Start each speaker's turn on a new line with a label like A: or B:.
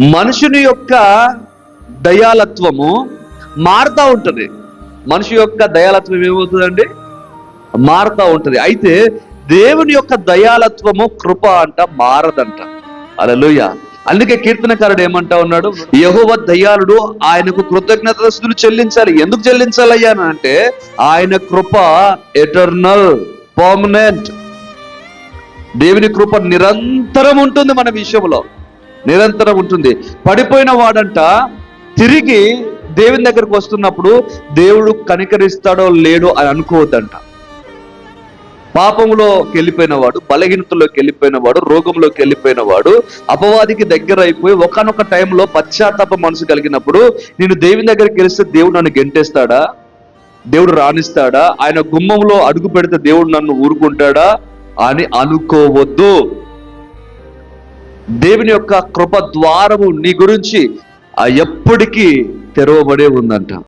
A: మనుషుని యొక్క దయాలత్వము మారుతూ ఉంటుంది. మనిషి యొక్క దయాలత్వం ఏమవుతుందండి? మారుతూ ఉంటుంది. అయితే దేవుని యొక్క దయాలత్వము కృప అంట మారదంట. అలలుయ అందుకే కీర్తనకారుడు ఏమంటా ఉన్నాడు? యహోవ దయాళుడు ఆయనకు కృతజ్ఞతలు చెల్లించాలి. ఎందుకు చెల్లించాలయ్యా అంటే ఆయన కృప ఎటర్నల్ పర్మనెంట్ దేవుని కృప నిరంతరం ఉంటుంది మన విషయంలో. నిరంతరం ఉంటుంది. పడిపోయిన వాడంట తిరిగి దేవుని దగ్గరకు వస్తున్నప్పుడు దేవుడు కనికరిస్తాడో లేడో అని అనుకోవద్దంట. పాపంలోకి వెళ్ళిపోయిన వాడు బలహీనతలోకి వెళ్ళిపోయిన వాడు రోగంలోకి వెళ్ళిపోయిన వాడు అపవాదికి దగ్గర అయిపోయి ఒకనొక టైంలో పశ్చాత్తాప మనసు కలిగినప్పుడు నేను దేవుని దగ్గరికి వెళ్తే దేవుడు నన్ను గెంటేస్తాడా? దేవుడు రాణిస్తాడా? ఆయన గుమ్మంలో అడుగు పెడితే దేవుడు నన్ను ఊరుకుంటాడా? అని అనుకోవద్దు. దేవుని యొక్క కృప ద్వారము నీ గురించి ఆ ఎప్పటికీ తెరవబడే ఉందంట.